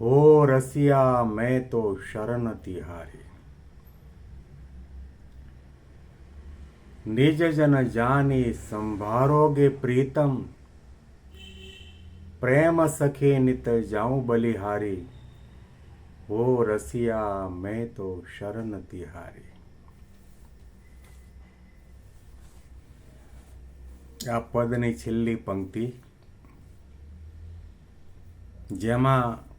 હો રસિયા, મેં તો શરણ તિહારી. નિજ જન જાની સંભારોગે પ્રીતમ. પ્રેમ સખી નિત જાઉં બલિહારી. હો રસિયા, મેં તો શરણ તિહારી. આ પદની છેલ્લી પંક્તિ, જેમાં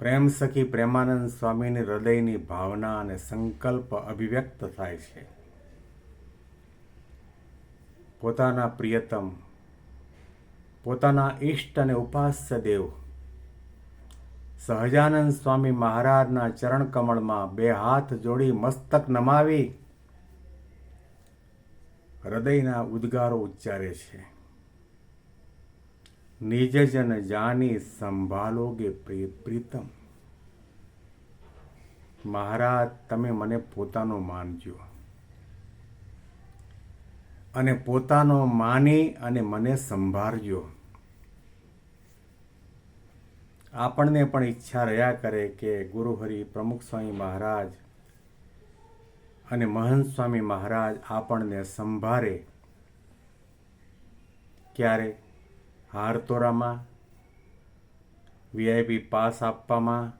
પ્રેમ સખી પ્રેમાનંદ સ્વામીની હૃદયની ભાવના અને સંકલ્પ અભિવ્યક્ત થાય છે. પોતાના પ્રિયતમ, પોતાના ઈષ્ટ અને ઉપાસ્ય દેવ, સહજાનંદ સ્વામી મહારાજના ચરણ કમળમાં બે હાથ જોડી મસ્તક નમાવી હૃદયના ઉદ્ગારો ઉચ્ચારે છે. નિજ જન જાની સંભાળોગે પ્રીતમ. મહારાજ, તમે મને પોતાનો માનજો અને પોતાનો માની અને મને સંભાળજો આપણને પણ ઈચ્છા રહ્યા કરે કે ગુરુહરિ પ્રમુખ સ્વામી મહારાજ અને મહંત સ્વામી મહારાજ આપણને સંભાળે. ક્યારે? હારતોરામાં વીઆઈપી પાસ આપવામાં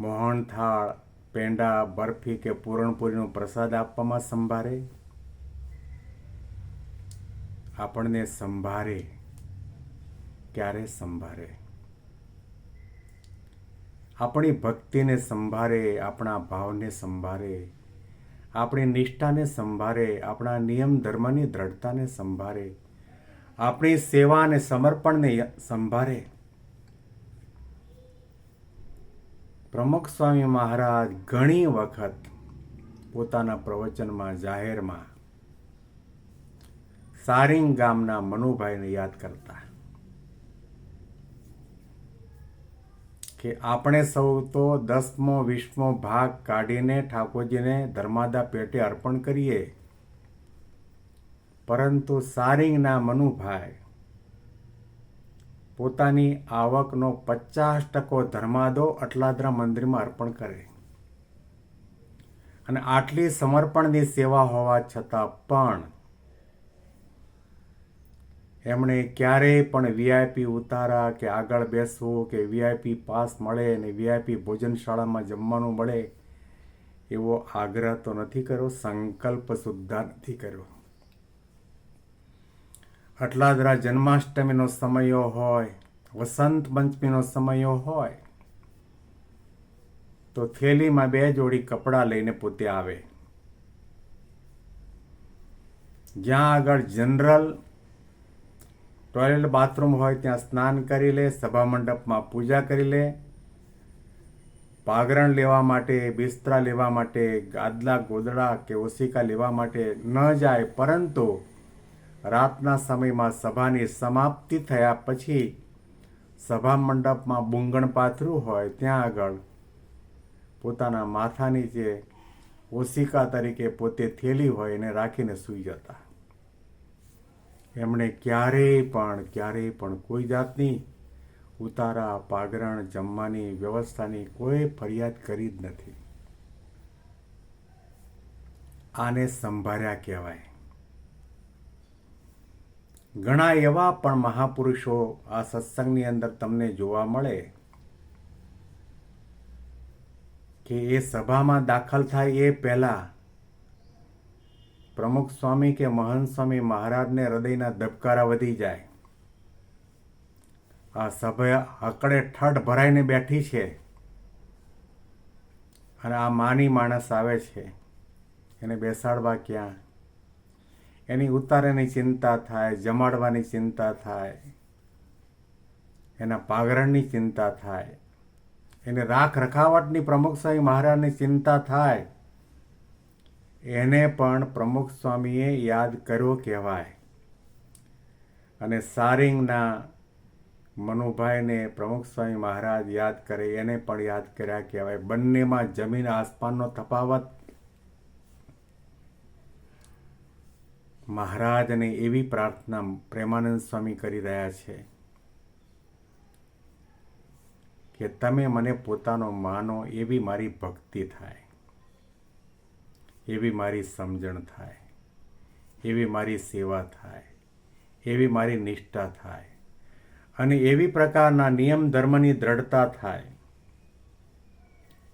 મોહનથાળ પેંડા, બરફી કે પૂરણપુરીનો પ્રસાદ આપવામાં સંભારે? આપણને સંભારે. ક્યારે સંભારે? આપણી ભક્તિને સંભારે, આપણા ભાવને સંભારે, આપણી નિષ્ઠાને સંભારે, આપણા નિયમ ધર્મની દ્રઢતાને સંભાળે આપણી સેવા અને સમર્પણને સંભાળે. પ્રમુખ સ્વામી મહારાજ ઘણી વખત પોતાના પ્રવચનમાં, જાહેરમાં સારિંગ ગામના મનુભાઈને યાદ કરતા કે આપણે સૌ તો દસમો, વીસમો ભાગ કાઢીને ઠાકોરજીને ધર્માદા પેટે અર્પણ કરીએ. પરંતુ સારિંગના મનુભાઈ પોતાની આવકનો પચાસ ટકો ધર્માદો અટલાદરા મંદિરમાં અર્પણ કરે. અને આટલી સમર્પણની સેવા હોવા છતાં પણ એમણે ક્યારેય પણ વીઆઈપી ઉતારા કે આગળ બેસવું કે વીઆઈપી પાસ મળે અને વીઆઈપી ભોજનશાળામાં જમવાનું મળે એવો આગ્રહ તો નથી કર્યો, સંકલ્પ સુદ્ધા નથી કર્યો. અટલાદરા જન્માષ્ટમીનો સમયો હોય, વસંત પંચમીનો સમયો હોય, તો થેલીમાં બે જોડી કપડાં લઈને પોતે આવે. જ્યાં આગળ જનરલ ટોયલેટ બાથરૂમ હોય ત્યાં સ્નાન કરી લે, સભા મંડપમાં પૂજા કરી લે. પાઘરણ લેવા માટે, બિસ્તરા લેવા માટે, ગાદલા ગોદડા કે ઓશિકા લેવા માટે ન જાય, પરંતુ રાતના સમયમાં સભાની સમાપ્તિ થયા પછી સભા મંડપમાં બુંગણ પાથરું હોય ત્યાં આગળ પોતાના માથાની જે ઓશિકા તરીકે પોતે થેલી હોય એને રાખીને સૂઈ જતા. એમણે ક્યારેય પણ ક્યારેય પણ કોઈ જાતની ઉતારા પાગરણ જમવાની વ્યવસ્થાની કોઈ ફરિયાદ કરી જ નથી. આને સંભાર્યા કહેવાય. ઘણા એવા પણ મહાપુરુષો આ સત્સંગની અંદર તમને જોવા મળે કે એ સભામાં દાખલ થાય એ પહેલાં પ્રમુખ સ્વામી કે મહંત સ્વામી મહારાજને હૃદયના ધબકારા વધી જાય. આ સભા હકડે ઠઠ ભરાઈને બેઠી છે. અને આ માની માણસ આવે છે. એને બેસાડવા ક્યાં? એની ઉતારેની ચિંતા થાય, જમાડવાની ચિંતા થાય, એના પાઘરણની ચિંતા થાય, એને રાખ રખાવટની પ્રમુખ સ્વામી મહારાજની ચિંતા થાય, એને પણ પ્રમુખ સ્વામીએ યાદ કર્યો કહેવાય. અને સારિંગના મનુભાઈને પ્રમુખ સ્વામી મહારાજ યાદ કરે, એને પણ યાદ કર્યા કહેવાય. બંનેમાં જમીન આસમાનનો તફાવત મહારાજને એવી પ્રાર્થના પ્રેમાનંદ સ્વામી કરી રહ્યા છે કે તમે મને પોતાનો માનો એવી મારી ભક્તિ થાય, એવી મારી સમજણ થાય, એવી મારી સેવા થાય, એવી મારી નિષ્ઠા થાય અને એવી પ્રકારના નિયમ ધર્મની દ્રઢતા થાય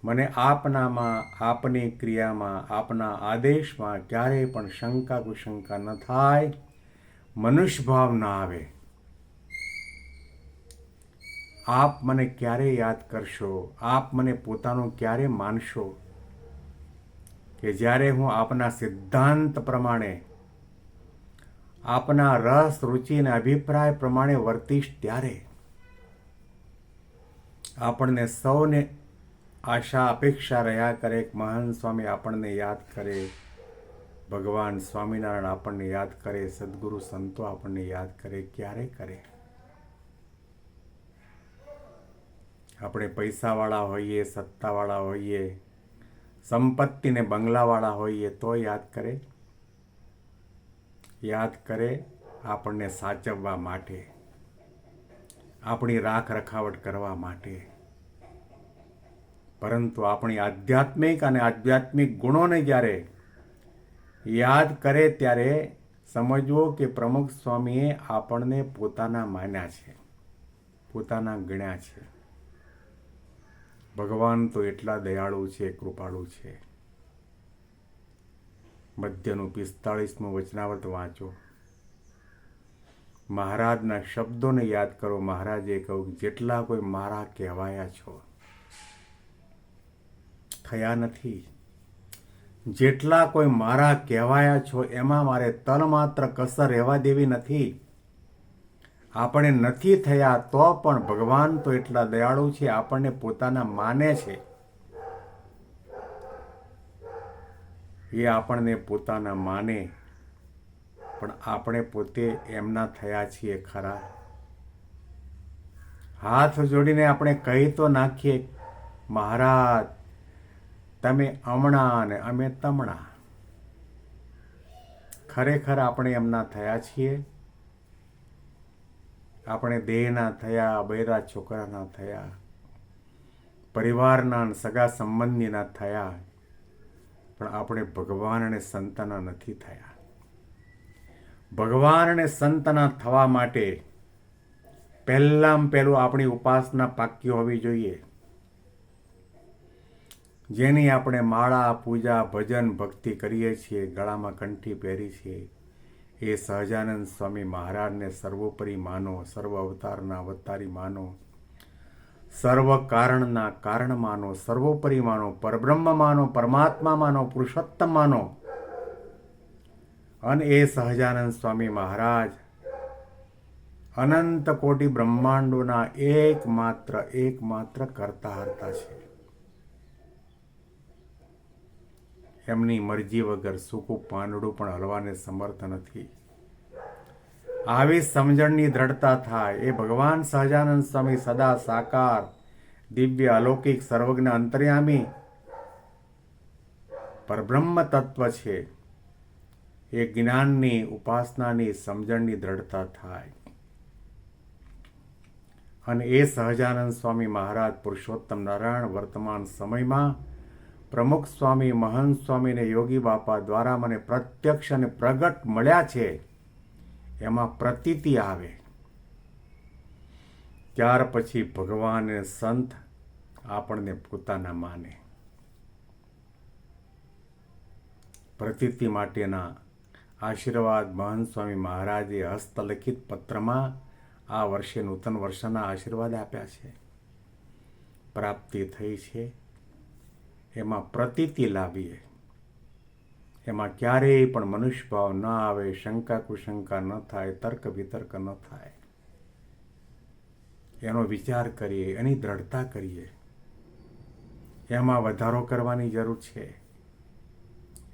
મને આપનામાં, આપની ક્રિયામાં, આપના આદેશમાં ક્યારેય પણ શંકા કુશંકા ન થાય. મનુષ્ય ભાવ ન આવે. આપ મને ક્યારે યાદ કરશો? આપ મને પોતાનો ક્યારે માનશો? કે જ્યારે હું આપના સિદ્ધાંત પ્રમાણે, આપના રસ, રુચિ અને અભિપ્રાય પ્રમાણે વર્તીશ ત્યારે, આપણને સૌને આશા અપેક્ષા રહ્યા કરે, એક મહાન સ્વામી આપણને યાદ કરે. ભગવાન સ્વામિનારાયણ આપણને યાદ કરે, સદગુરુ સંતો આપણને યાદ કરે, ક્યારે કરે? આપણે પૈસાવાળા હોઈએ, સત્તાવાળા હોઈએ, સંપત્તિને બંગલાવાળા હોઈએ, તો યાદ કરે? યાદ કરે આપણને સાચવવા માટે, આપણી રાખ રખાવટ કરવા માટે. પરંતુ આપણી આધ્યાત્મિક અને આધ્યાત્મિક ગુણોને જ્યારે યાદ કરે ત્યારે સમજવો કે પ્રમુખ સ્વામીએ આપણને પોતાના માન્યા છે, પોતાના ગણ્યા છે. ભગવાન તો એટલા દયાળુ છે, કૃપાળુ છે. મધ્યનું પિસ્તાળીસમું વચનાવર્ત વાંચો. મહારાજના શબ્દોને યાદ કરો. મહારાજે કહ્યું, જેટલા કોઈ મારા કહેવાયા છો થયા નથી. જેટલા કોઈ મારા કહેવાયા છો, એમાં મારે તલ માત્ર કસર રહેવા દેવી નથી. આપણે નથી થયા તો પણ ભગવાન તો એટલા દયાળુ છે, આપણને પોતાના માને છે. એ આપણને પોતાના માને. પણ આપણે પોતે એમના થયા છીએ ખરા. હાથ જોડીને આપણે કહી તો નાખીએ, મહારાજ તમે હમણાં અને અમે તમણા. ખરેખર આપણે એમના થયા છીએ. આપણે દેહના થયા, બૈરા છોકરાના થયા પરિવારના સગા સંબંધીના થયા, પણ આપણે ભગવાન અને સંતના નથી થયા. ભગવાન અને સંતના થવા માટે પહેલાં પહેલું આપણી ઉપાસના પાકી હોવી જોઈએ. જેની આપણે માળા, પૂજા, ભજન, ભક્તિ કરીએ છીએ, ગળામાં કંઠી પહેરી છીએ. એ સહજાનંદ સ્વામી મહારાજને સર્વોપરી માનો, સર્વ અવતારના અવતારી માનો. સર્વ કારણના કારણ માનો, સર્વોપરી માનો, પરબ્રહ્મ માનો, પરમાત્મા માનો, પુરુષોત્તમ માનો. અને એ સહજાનંદ સ્વામી મહારાજ અનંત કોટી બ્રહ્માંડોના એકમાત્ર એકમાત્ર કરતા હરતા છે. એમની મરજી વગર સૂકું પાંદડું પણ હલવાને સમર્થ નથી. આવી સમજણની દ્રઢતા થાય એ ભગવાન સહજાનંદ સ્વામી સદા સાકાર, દિવ્ય, અલૌકિક, સર્વજ્ઞ, અંતર્યામી, પરબ્રહ્મ તત્વ છે. એ જ્ઞાનની, ઉપાસનાની, સમજણની દ્રઢતા થાય. અને એ સહજાનંદ સ્વામી મહારાજ પુરુષોત્તમ નારાયણ વર્તમાન સમયમાં પ્રમુખ સ્વામી મહંત સ્વામીને યોગી બાપા દ્વારા મને પ્રત્યક્ષ અને પ્રગટ મળ્યા છે. એમાં પ્રતીતિ આવે. ત્યાર પછી ભગવાન અને સંત આપણને પોતાના માને. પ્રતીતિ માટેના આશીર્વાદ મહંત સ્વામી મહારાજે હસ્તલિખિત પત્રમાં આ વર્ષે નૂતન વર્ષના આશીર્વાદ આપ્યા છે. પ્રાપ્તિ થઈ છે. એમાં પ્રતીતિ લાવીએ. એમાં ક્યારેય પણ મનુષ્ય ભાવ ન આવે શંકા કુશંકા ન થાય તર્ક વિતર્ક ન થાય. એનો વિચાર કરીએ, એની દ્રઢતા કરીએ. એમાં વધારો કરવાની જરૂર છે.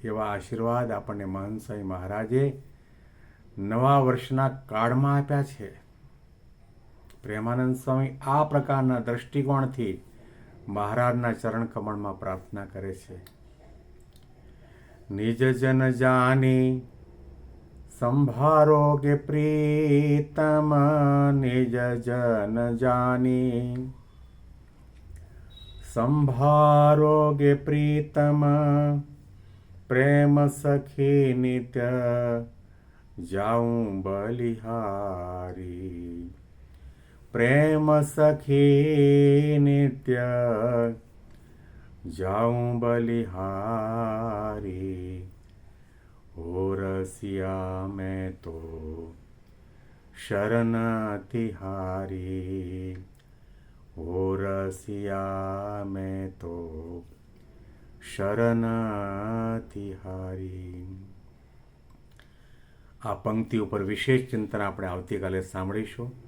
એવા આશીર્વાદ આપણને મહંત સ્વામી મહારાજે નવા વર્ષના કાળમાં આપ્યા છે. પ્રેમાનંદ સ્વામી, આ પ્રકારના દ્રષ્ટિકોણથી મહારાજના ચરણ કમળમાં પ્રાર્થના કરે છે. નિજ જન જાની સંભારો કે પ્રીતમ, નિજ જન જાની સંભારો કે પ્રીતમ, પ્રેમ સખી નિત્ય જાઉં બલિહારી. પ્રેમ સખી નિત્ય. જાઉં બલિહારી. ઓ રસિયા મેં તો શરણ તિહારી. ઓ રસિયા મેં તો શરણ તિહારી. આ પંક્તિ ઉપર વિશેષ ચિંતન આપણે આવતીકાલે સાંભળીશું.